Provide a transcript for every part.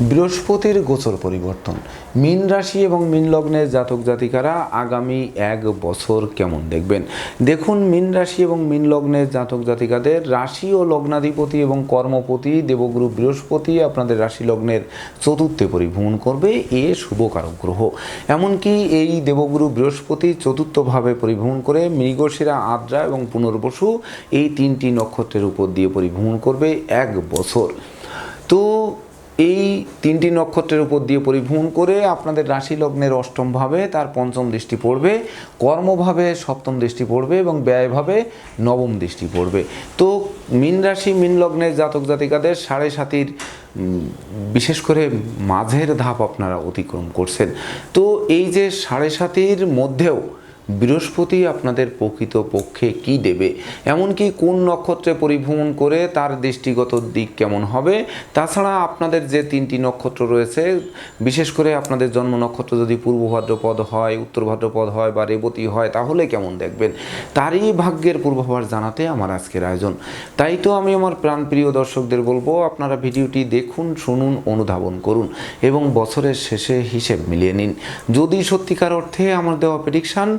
বৃহস্পতির গোচর পরিবর্তন। মীন রাশি এবং মীন লগ্নের জাতক জাতিকারা আগামী এক বছর কেমন দেখবেন? দেখুন, মীন রাশি এবং মীন লগ্নের জাতক জাতিকাদের রাশি ও লগ্নাধিপতি এবং কর্মপতি দেবগুরু বৃহস্পতি আপনাদের রাশি লগ্নের চতুর্থে পরিভ্রমণ করবে এ শুভকারক গ্রহ। এমনকি এই দেবগুরু বৃহস্পতি চতুর্থভাবে পরিভ্রমণ করে মৃগশিরা, আদ্রা এবং পুনর্বসু এই তিনটি নক্ষত্রের উপর দিয়ে পরিভ্রমণ করবে এক বছর। তো এই তিনটি নক্ষত্রের উপর দিয়ে পরিভ্রমণ করে আপনাদের রাশি লগ্নের অষ্টমভাবে তার পঞ্চম দৃষ্টি পড়বে কর্মভাবে সপ্তম দৃষ্টি পড়বে এবং ব্যয়ভাবে নবম দৃষ্টি পড়বে। তো মীন রাশি, মীন লগ্নের জাতক জাতিকাদের সাড়ে সাতির বিশেষ করে মাঝের ধাপ আপনারা অতিক্রম করছেন। তো এই যে সাড়ে সাতির মধ্যেও বৃহস্পতি আপনাদের প্রকৃত পক্ষে কি দেবে? এমনকি কোন নক্ষত্রে পরিভ্রমণ করে তার দৃষ্টিগত দিক কেমন হবে? তাছাড়া আপনাদের যে তিনটি নক্ষত্র রয়েছে, বিশেষ করে আপনাদের জন্ম নক্ষত্র যদি পূর্ব ভাদ্রপদ হয়, উত্তর ভাদ্রপদ হয় বা রেবতী হয়, তাহলে কেমন দেখবেন? তারই ভাগ্যের পূর্বাভাস জানাতে আমার আজকের আয়োজন। তাই তো আমি আমার প্রাণপ্রিয় দর্শকদের বলব, আপনারা ভিডিওটি দেখুন, শুনুন, অনুধাবন করুন এবং বছরের শেষে হিসেব মিলিয়ে নিন। যদি সত্যিকার অর্থে আমার দেওয়া প্রেডিকশান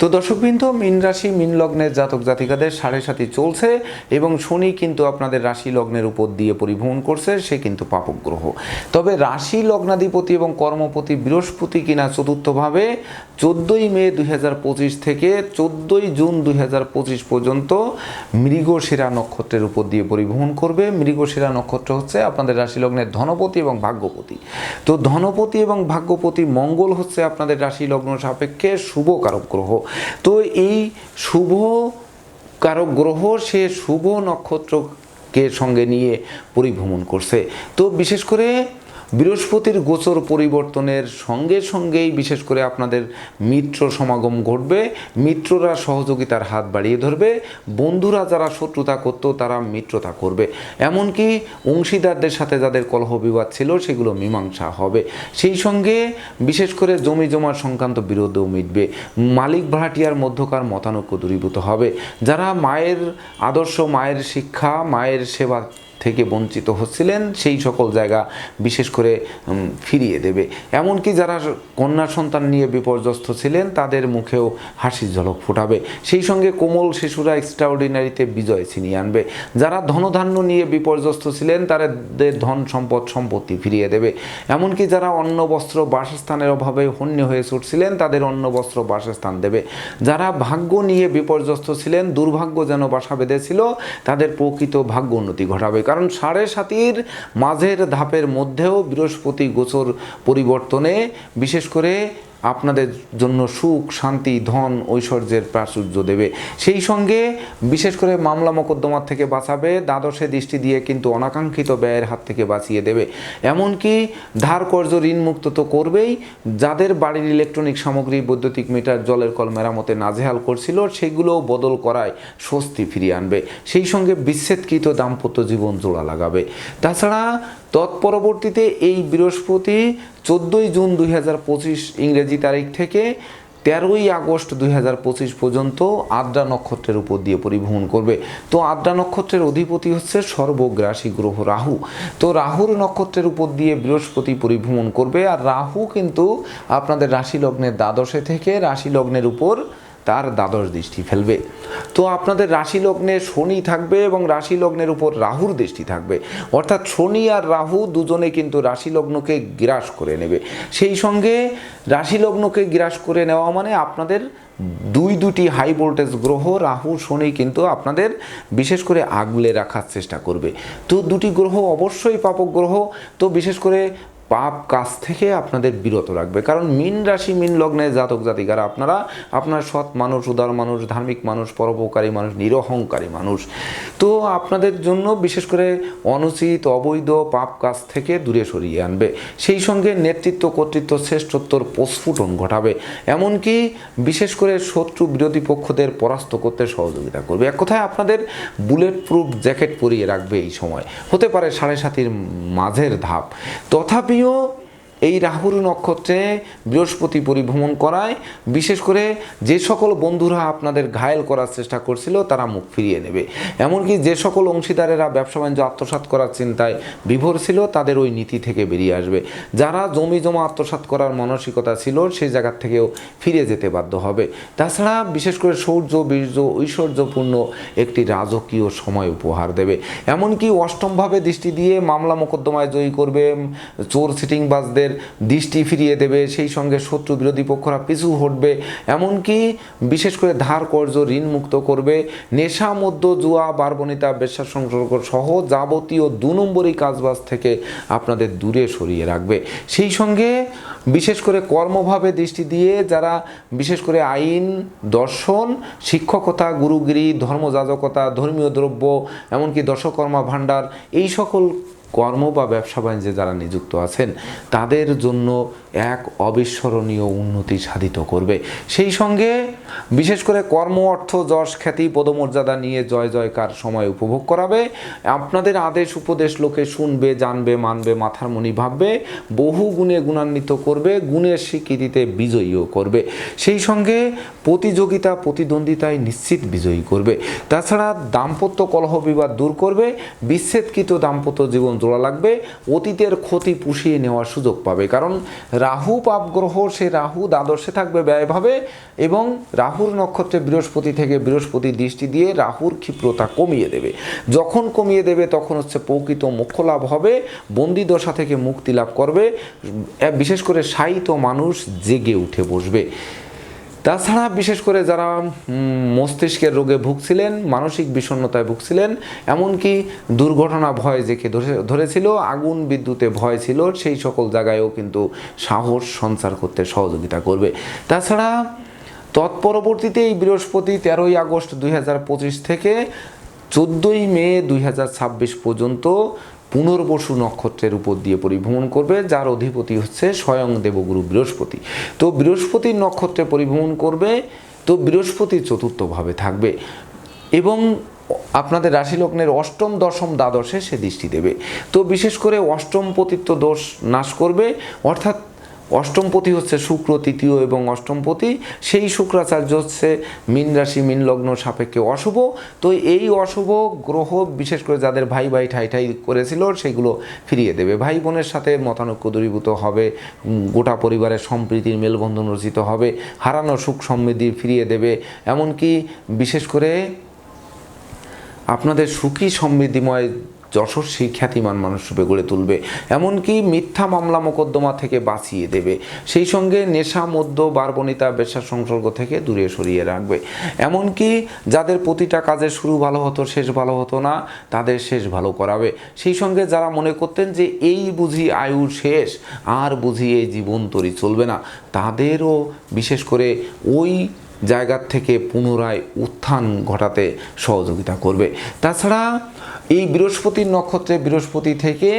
তো দর্শকবৃন্দ, মিন রাশি, মিন লগ্নের জাতক জাতিকাদের সাড়ে সাথে চলছে এবং শনি কিন্তু আপনাদের রাশি লগ্নের উপর দিয়ে পরিভ্রমণ করছে, সে কিন্তু পাপক গ্রহ। তবে রাশি লগ্নাধিপতি এবং কর্মপতি বৃহস্পতি কিনা চতুর্থভাবে চোদ্দোই মে দুই হাজার পঁচিশ থেকে চোদ্দোই জুন দুই হাজার পঁচিশ পর্যন্ত মৃগশিরা নক্ষত্রের উপর দিয়ে পরিভ্রমণ করবে। মৃগশিরা নক্ষত্র হচ্ছে আপনাদের রাশি লগ্নের ধনপতি এবং ভাগ্যপতি। তো ধনপতি এবং ভাগ্যপতি মঙ্গল হচ্ছে আপনাদের রাশি লগ্ন সাপেক্ষে শুভ কারক গ্রহ। তো এই শুভ কারক গ্রহ সে শুভ নক্ষত্রকে সঙ্গে নিয়ে পরিভ্রমণ করছে। তো বিশেষ করে বৃহস্পতির গোচর পরিবর্তনের সঙ্গে সঙ্গেই বিশেষ করে আপনাদের মিত্র সমাগম ঘটবে। মিত্ররা সহযোগিতার হাত বাড়িয়ে ধরবে। বন্ধুরা যারা শত্রুতা করত, তারা মিত্রতা করবে। এমনকি অংশীদারদের সাথে যাদের কলহ বিবাদ ছিল, সেগুলো মীমাংসা হবে। সেই সঙ্গে বিশেষ করে জমি জমার সংক্রান্ত বিরোধও মিটবে। মালিক ভাড়াটিয়ার মধ্যকার মতানৈক্য দূরীভূত হবে। যারা মায়ের আদর্শ, মায়ের শিক্ষা, মায়ের সেবা থেকে বঞ্চিত হচ্ছিলেন, সেই সকল জায়গা বিশেষ করে ফিরিয়ে দেবে। এমনকি যারা কন্যা সন্তান নিয়ে বিপর্যস্ত ছিলেন, তাদের মুখেও হাসির ঝলক ফোটাবে। সেই সঙ্গে কোমল শিশুরা এক্সট্রাঅর্ডিনারিতে বিজয় ছিনিয়ে আনবে। যারা ধনধান্য নিয়ে বিপর্যস্ত ছিলেন, তাদের ধন সম্পদ সম্পত্তি ফিরিয়ে দেবে। এমনকি যারা অন্ন, বস্ত্র, বাসস্থানের অভাবে হন্য হয়ে ছুটছিলেন, তাদের অন্ন, বস্ত্র, বাসস্থান দেবে। যারা ভাগ্য নিয়ে বিপর্যস্ত ছিলেন, দুর্ভাগ্য যেন বাসা বেঁধেছিল, তাদের প্রকৃত ভাগ্য উন্নতি ঘটাবে। কারণ সাড়ে সাতির মাঝের ধাপের মধ্যেও বৃহস্পতি গোচর পরিবর্তনে বিশেষ করে আপনাদের জন্য সুখ, শান্তি, ধন, ঐশ্বর্যের প্রাচুর্য দেবে। সেই সঙ্গে বিশেষ করে মামলা মোকদ্দমার থেকে বাঁচাবে, দ্বাদশে দৃষ্টি দিয়ে কিন্তু অনাকাঙ্ক্ষিত ব্যয়ের হাত থেকে বাঁচিয়ে দেবে। এমনকি ধার কর্য ঋণমুক্ত তো করবেই। যাদের বাড়ির ইলেকট্রনিক সামগ্রী, বৈদ্যুতিক মিটার, জলের কল মেরামতে নাজেহাল করছিল, সেগুলোও বদল করায় স্বস্তি ফিরিয়ে আনবে। সেই সঙ্গে বিচ্ছেদকৃত দাম্পত্য জীবন জোড়া লাগাবে। তাছাড়া তৎপরবর্তীতে এই বৃহস্পতি চোদ্দোই জুন দুই হাজার পঁচিশ ইংরেজি তারিখ থেকে তেরোই আগস্ট দুই হাজার পঁচিশ পর্যন্ত আদ্রা নক্ষত্রের উপর দিয়ে পরিভ্রমণ করবে। তো আদ্রা নক্ষত্রের অধিপতি হচ্ছে সর্বগ্রাসী গ্রহ রাহু। তো রাহুর নক্ষত্রের উপর দিয়ে বৃহস্পতি পরিভ্রমণ করবে আর রাহু কিন্তু আপনাদের রাশি লগ্নের দ্বাদশে থেকে রাশি লগ্নের উপর তার দ্বাদশ দৃষ্টি ফেলবে। তো আপনাদের রাশি লগ্নে শনি থাকবে এবং রাশি লগ্নের উপর রাহুর দৃষ্টি থাকবে। অর্থাৎ শনি আর রাহু দুজনে কিন্তু রাশি লগ্নকে গ্রাস করে নেবে। সেই সঙ্গে রাশি লগ্নকে গ্রাস করে নেওয়া মানে আপনাদের দুই দুটি হাই ভোল্টেজ গ্রহ রাহু, শনি কিন্তু আপনাদের বিশেষ করে আগলে রাখার চেষ্টা করবে। তো দুটি গ্রহ অবশ্যই পাপক গ্রহ। তো বিশেষ করে পাপ কাজ থেকে আপনাদের বিরত রাখবে। কারণ মিন রাশি, মিন লগ্নে জাতক জাতিকারা, আপনারা আপনার সৎ মানুষ, উদার মানুষ, ধার্মিক মানুষ, পরোপকারী মানুষ, নিরহংকারী মানুষ। তো আপনাদের জন্য বিশেষ করে অনুচিত, অবৈধ পাপ কাজ থেকে দূরে সরিয়ে আনবে। সেই সঙ্গে নেতৃত্ব, কর্তৃত্ব, শ্রেষ্ঠত্বর প্রস্ফুটন ঘটাবে। এমনকি বিশেষ করে শত্রু বিরোধী পক্ষদের পরাস্ত করতে সহযোগিতা করবে। এক কথায় আপনাদের বুলেট প্রুফ জ্যাকেট পরিয়ে রাখবে এই সময়। হতে পারে সাড়ে সাতির মাঝের ধাপ। তথাপিও এই রাহুর নক্ষত্রে বৃহস্পতি পরিভ্রমণ করায়, বিশেষ করে যে সকল বন্ধুরা আপনাদের ঘায়েল করার চেষ্টা করছিল, তারা মুখ ফিরিয়ে নেবে। এমনকি যে সকল অংশীদারেরা ব্যবসা বাণিজ্য আত্মসাৎ করার চিন্তায় বিভোর ছিল, তাদের ওই নীতি থেকে বেরিয়ে আসবে। যারা জমি জমা আত্মসাৎ করার মানসিকতা ছিল, সেই জায়গার থেকেও ফিরে যেতে বাধ্য হবে। তাছাড়া বিশেষ করে সৌর্য, বীর্য, ঐশ্বর্যপূর্ণ একটি রাজকীয় সময় উপহার দেবে। এমনকি অষ্টমভাবে দৃষ্টি দিয়ে মামলা মোকদ্দমায় জয়ী করবে, চোর সিটিং সিটিংবাজদের দৃষ্টি ফিরিয়ে দেবে, সেই সঙ্গে শত্রু বিরোধী পক্ষরা পিছু হটবে, এমনকি বিশেষ করে ধার কর্য ঋণ মুক্ত করবে। নেশা মধ্য জুয়া, বারবনিতা, বেশ্যার সংসর্গ সহ যাবতীয় দু নম্বরই কাজবাজ থেকে আপনাদের দূরে সরিয়ে রাখবে। সেই সঙ্গে বিশেষ করে কর্মভাবে দৃষ্টি দিয়ে যারা বিশেষ করে আইন, দর্শন, শিক্ষকতা, গুরুগিরি, ধর্মযাজকতা, ধর্মীয় দ্রব্য, এমনকি দশকর্মা ভাণ্ডার, এই সকল কর্ম বা ব্যবসা বাণিজ্যে যারা নিযুক্ত আছেন তাদের জন্য এক অবিস্মরণীয় উন্নতি সাধিত করবে। সেই সঙ্গে বিশেষ করে কর্ম, অর্থ, যশ, খ্যাতি, পদমর্যাদা নিয়ে জয়, জয়কার সময় উপভোগ করাবে। আপনাদের আদেশ, উপদেশ লোকে শুনবে, জানবে, মানবে, মাথার মনি ভাববে, বহু গুণে গুণান্বিত করবে, গুণের স্বীকৃতিতে বিজয়ীও করবে। সেই সঙ্গে প্রতিযোগিতা, প্রতিদ্বন্দ্বিতায় নিশ্চিত বিজয়ী করবে। তাছাড়া দাম্পত্য কলহ বিবাদ দূর করবে, বিচ্ছেদকৃত দাম্পত্য জীবন জোড়া লাগবে, অতীতের ক্ষতি পুষিয়ে নেওয়ার সুযোগ পাবে। কারণ রাহু পাপ গ্রহ, সে রাহু দ্বাদশে থাকবে ব্যয়ভাবে এবং রাহুর নক্ষত্রে বৃহস্পতি থেকে বৃহস্পতি দৃষ্টি দিয়ে রাহুর ক্ষিপ্রতা কমিয়ে দেবে। যখন কমিয়ে দেবে, তখন হচ্ছে প্রকৃত মুখ্য লাভ হবে, বন্দি দশা থেকে মুক্তি লাভ করবে বিশেষ করে সাহিত্য মানুষ জেগে উঠে বসবে। তাছাড়া বিশেষ করে যারা মস্তিষ্কের রোগে ভুগছিলেন, মানসিক বিষণ্ণতায় ভুগছিলেন, এমনকি দুর্ঘটনা ভয় ধরে, ধরেছিল, আগুন বিদ্যুতে ভয় ছিল, সেই সকল জায়গায়ও কিন্তু সাহস সঞ্চার করতে সহযোগিতা করবে। তাছাড়া তৎপরবর্তীতে এই বৃহস্পতি তেরোই আগস্ট দুই হাজার পঁচিশ থেকে চোদ্দোই মে দুই হাজার ছাব্বিশ পর্যন্ত পুনর্বসু নক্ষত্রের উপর দিয়ে পরিভ্রমণ করবে, যার অধিপতি হচ্ছে স্বয়ং দেবগুরু বৃহস্পতি। তো বৃহস্পতির নক্ষত্রে পরিভ্রমণ করবে, তো বৃহস্পতি চতুর্থভাবে থাকবে এবং আপনাদের রাশি লগ্নের অষ্টম, দশম, দ্বাদশে সে দৃষ্টি দেবে। তো বিশেষ করে অষ্টম পতিত্ব দোষ নাশ করবে, অর্থাৎ অষ্টমপতি হচ্ছে শুক্র, তৃতীয় এবং অষ্টমপতি সেই শুক্রাচার্য হচ্ছে মীন রাশি, মীন লগ্ন সাপেক্ষে অশুভ। তো এই অশুভ গ্রহ, বিশেষ করে যাদের ভাই ভাই ঠাই ঠাই করেছিল, সেগুলো ফিরিয়ে দেবে। ভাই বোনের সাথে মতানৈক্য দূরীভূত হবে গোটা পরিবারের সম্প্রীতির মেলবন্ধন রচিত হবে, হারানো সুখ সমৃদ্ধি ফিরিয়ে দেবে। এমনকি বিশেষ করে আপনাদের সুখী সমৃদ্ধিময় যশস্বী খ্যাতিমান মানুষ রূপে গড়ে তুলবে। এমনকি মিথ্যা মামলা মোকদ্দমা থেকে বাঁচিয়ে দেবে। সেই সঙ্গে নেশা মধ্য বারবনিতা বেশার সংসর্গ থেকে দূরে সরিয়ে রাখবে। এমনকি যাদের প্রতিটা কাজে শুরু ভালো হতো, শেষ ভালো হতো না, তাদের শেষ ভালো করাবে। সেই সঙ্গে যারা মনে করতেন যে এই বুঝি আয়ু শেষ, আর বুঝি এই জীবন তরি চলবে না, তাদেরও বিশেষ করে ওই জায়গার থেকে পুনরায় উত্থান ঘটাতে সহযোগিতা করবে। তাছাড়া এই বৃহস্পতির নক্ষত্রে বৃহস্পতি থেকে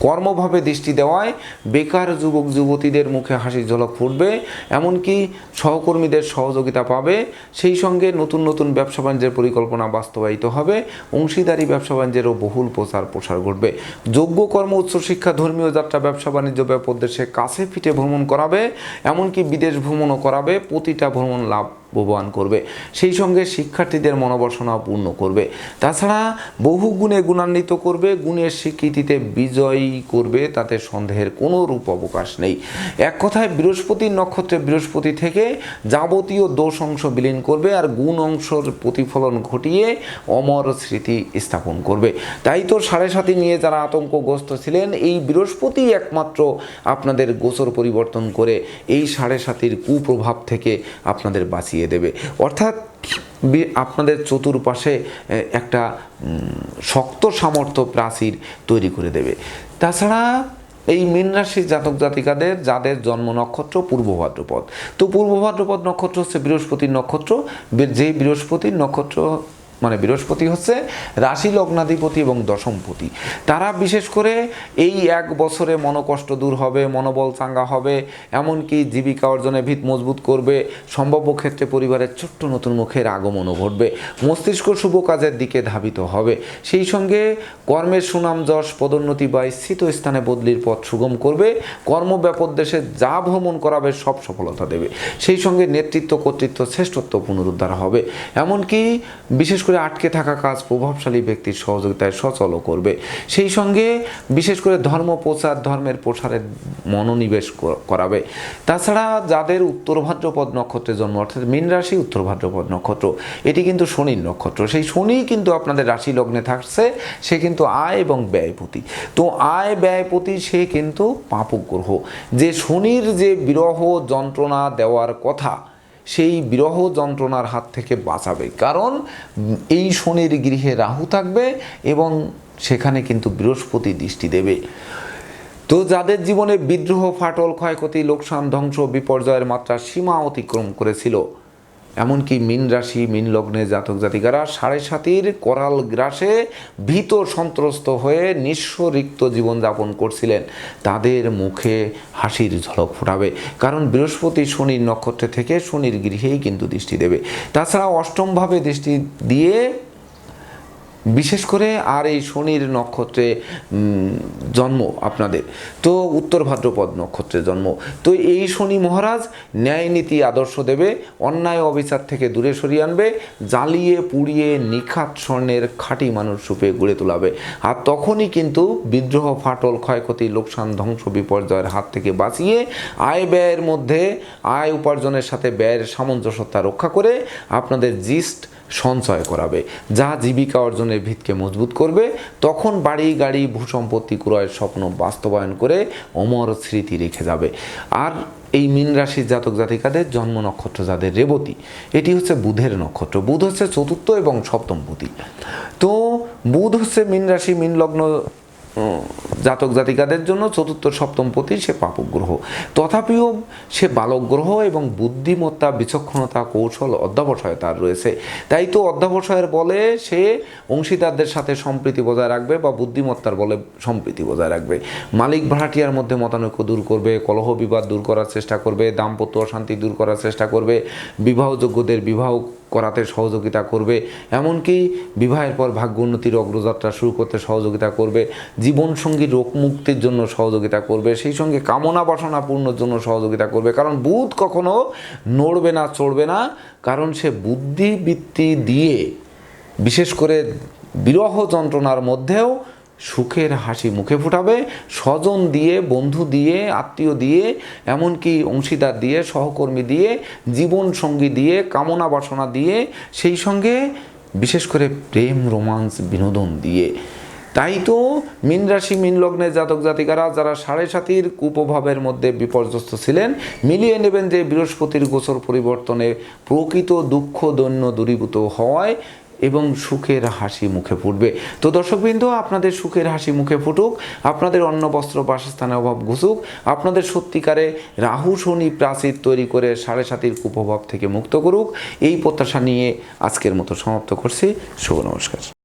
কর্মভাবে দৃষ্টি দেওয়ায় বেকার যুবক যুবতীদের মুখে হাসির ঝলক ফুটবে, এমনকি সহকর্মীদের সহযোগিতা পাবে। সেই সঙ্গে নতুন নতুন ব্যবসা বাণিজ্যের পরিকল্পনা বাস্তবায়িত হবে। অংশীদারি ব্যবসা বাণিজ্যেরও বহুল প্রচার প্রসার ঘটবে। যোগ্য কর্ম উচ্চশিক্ষা ধর্মীয় যাত্রা ব্যবসা বাণিজ্য ব্যাপক দেশে কাছে ফিটে ভ্রমণ করাবে, এমনকি বিদেশ ভ্রমণও করাবে। প্রতিটা ভ্রমণ লাভ লাভবান করবে। সেই সঙ্গে শিক্ষার্থীদের মনোবাসনা পূর্ণ করবে। তাছাড়া বহু গুণে গুণান্বিত করবে, গুণের স্বীকৃতিতে বিজয়ী করবে, তাতে সন্দেহের কোনো রূপ অবকাশ নেই। এক কথায় বৃহস্পতির নক্ষত্রে বৃহস্পতি থেকে যাবতীয় দোষ অংশ বিলীন করবে আর গুণ অংশের প্রতিফলন ঘটিয়ে অমর স্মৃতি স্থাপন করবে। তাই তো সাড়ে সাথে নিয়ে যারা আতঙ্কগ্রস্ত ছিলেন, এই বৃহস্পতি একমাত্র আপনাদের গোচর পরিবর্তন করে এই সাড়ে সাতির কুপ্রভাব থেকে আপনাদের বাঁচিয়ে দেবে। অর্থাৎ আপনাদের চতুর্পাশে একটা শক্ত সামর্থ্য প্রাচীর তৈরি করে দেবে। তাছাড়া এই মীন রাশির জাতক জাতিকাদের, যাদের জন্ম নক্ষত্র পূর্ব ভাদ্রপদ। তো পূর্ব ভাদ্রপদ নক্ষত্র হচ্ছে বৃহস্পতির নক্ষত্র। যে বৃহস্পতির নক্ষত্র মানে বৃহস্পতি হচ্ছে রাশি লগ্নাধিপতি এবং দশমপতি। তারা বিশেষ করে এই এক বছরে মনোকষ্ট দূর হবে, মনোবল চাঙ্গা হবে, এমনকি জীবিকা অর্জনে ভিত মজবুত করবে, সম্ভাব্য ক্ষেত্রে পরিবারের ছোট্ট নতুন মুখের আগমনও ঘটবে, মস্তিষ্ক শুভ কাজের দিকে ধাবিত হবে। সেই সঙ্গে কর্মের সুনাম যশ, পদোন্নতি বা স্থিত স্থানে বদলির পথ সুগম করবে, কর্ম কর্মব্যাপক দেশে যা ভ্রমণ করাবে সব সফলতা দেবে। সেই সঙ্গে নেতৃত্ব কর্তৃত্ব শ্রেষ্ঠত্ব পুনরুদ্ধার হবে। এমনকি বিশেষ করে আটকে থাকা কাজ প্রভাবশালী ব্যক্তির সহযোগিতায় সচল করবে। সেই সঙ্গে বিশেষ করে ধর্ম প্রচার, ধর্মের প্রসারে মনোনিবেশ করাবে। তাছাড়া যাদের উত্তর ভাদ্রপদ নক্ষত্রের জন্ম, অর্থাৎ মীন রাশি উত্তর ভাদ্রপদ নক্ষত্র, এটি কিন্তু শনির নক্ষত্র। সেই শনি কিন্তু আপনাদের রাশি লগ্নে থাকছে, সে কিন্তু আয় এবং ব্যয়পতি তো আয় ব্যয়পতি সে কিন্তু পাপক গ্রহ যে শনির যে বিরহ যন্ত্রণা দেওয়ার কথা সেই বিরহ যন্ত্রণার হাত থেকে বাঁচাবে। কারণ, এই শনির গৃহে রাহু থাকবে এবং সেখানে কিন্তু বৃহস্পতি দৃষ্টি দেবে। তো যাদের জীবনে বিদ্রোহ, ফাটল, ক্ষয়ক্ষতি, লোকসান, ধ্বংস, বিপর্যয়ের মাত্রা সীমা অতিক্রম করেছিল এমনকি মিন রাশি, মিন লগ্নে জাতক জাতিকারা সাড়ে সাতির করাল গ্রাসে ভীত সন্ত্রস্ত হয়ে নিঃস্ব রিক্ত জীবনযাপন করছিলেন। তাদের মুখে হাসির ঝলক ফোটাবে, কারণ বৃহস্পতি শনির নক্ষত্রে থেকে শনির গৃহেই কিন্তু দৃষ্টি দেবে। তাছাড়া অষ্টমভাবে দৃষ্টি দিয়ে বিশেষ করে আর এই শনির নক্ষত্রে জন্ম আপনাদের। তো উত্তর ভাদ্রপদ নক্ষত্রে জন্ম। তো এই শনি মহারাজ ন্যায় নীতি আদর্শ দেবে, অন্যায় অবিচার থেকে দূরে সরিয়ে আনবে, জ্বালিয়ে পুড়িয়ে নিখাত স্বর্ণের খাঁটি মানুষ রূপে গড়ে তোলাবে। আর তখনই কিন্তু বিদ্রোহ, ফাটল, ক্ষয়ক্ষতি, লোকসান, ধ্বংস, বিপর্যয়ের হাত থেকে বাঁচিয়ে আয় ব্যয়ের মধ্যে, আয় উপার্জনের সাথে ব্যয়ের সামঞ্জস্যতা রক্ষা করে আপনাদের জিস্ট সঞ্চয় করাবে। যা জীবিকা অর্জনের ভিতকে মজবুত করবে, তখন বাড়ি, গাড়ি, ভূসম্পত্তি ক্রয়ের স্বপ্ন বাস্তবায়ন করে অমর স্মৃতি রেখে যাবে। আর এই মীন রাশির জাতক জাতিকাদের জন্ম নক্ষত্র যাদের রেবতী, এটি হচ্ছে বুধের নক্ষত্র। বুধ হচ্ছে চতুর্থ এবং সপ্তম বুধি তো বুধ হচ্ছে মীন রাশি, মীন লগ্ন জাতক জাতিকাদের জন্য চতুর্থ সপ্তম পতি সে পাপক গ্রহ তথাপিও সে বালক গ্রহ এবং বুদ্ধিমত্তা, বিচক্ষণতা, কৌশল অধ্যাবসায় তার রয়েছে। তাই তো অধ্যাবসায়ের বলে সে অংশীদারদের সাথে সম্প্রীতি বজায় রাখবে বা বুদ্ধিমত্তার বলে সম্প্রীতি বজায় রাখবে। মালিক ভাড়াটিয়ার মধ্যে মতানৈক্য দূর করবে, কলহ বিবাদ দূর করার চেষ্টা করবে, দাম্পত্য অশান্তি দূর করার চেষ্টা করবে, বিবাহযোগ্যদের বিবাহ করাতে সহযোগিতা করবে। এমনকি বিবাহের পর ভাগ্য উন্নতির অগ্রযাত্রা শুরু করতে সহযোগিতা করবে। জীবনসঙ্গী রোগ মুক্তির জন্য সহযোগিতা করবে। সেই সঙ্গে কামনা বাসনা পূর্ণর জন্য সহযোগিতা করবে। কারণ বুধ কখনো নড়বে না, চড়বে না। কারণ সে বুদ্ধিবৃত্তি দিয়ে বিশেষ করে বিরহ যন্ত্রণার মধ্যেও সুখের হাসি মুখে ফুটাবে, স্বজন দিয়ে, বন্ধু দিয়ে, আত্মীয় দিয়ে, এমনকি অংশীদার দিয়ে, সহকর্মী দিয়ে, জীবন সঙ্গী দিয়ে, কামনা বাসনা দিয়ে, সেই সঙ্গে বিশেষ করে প্রেম, রোমান্স, বিনোদন দিয়ে। তাই তো মিন রাশি, মিন লগ্নের জাতক জাতিকারা যারা সাড়ে সাতির কুপ্রভাবের মধ্যে বিপর্যস্ত ছিলেন, মিলিয়ে নেবেন যে বৃহস্পতির গোচর পরিবর্তনে প্রকৃত দুঃখ, দৈন্য দূরীভূত হওয়ায় এবং সুখের হাসি মুখে ফুটবে। তো দর্শকবৃন্দ, আপনাদের সুখের হাসি মুখে ফুটুক, আপনাদের অন্ন, বস্ত্র, বাসস্থানে অভাব ঘুষুক আপনাদের সত্যিকারে রাহু, শনি, প্রাচীর তৈরি করে সাড়ে সাতির কুপ্রভাব থেকে মুক্ত করুক, এই প্রত্যাশা নিয়ে আজকের মতো সমাপ্ত করছি। শুভ নমস্কার।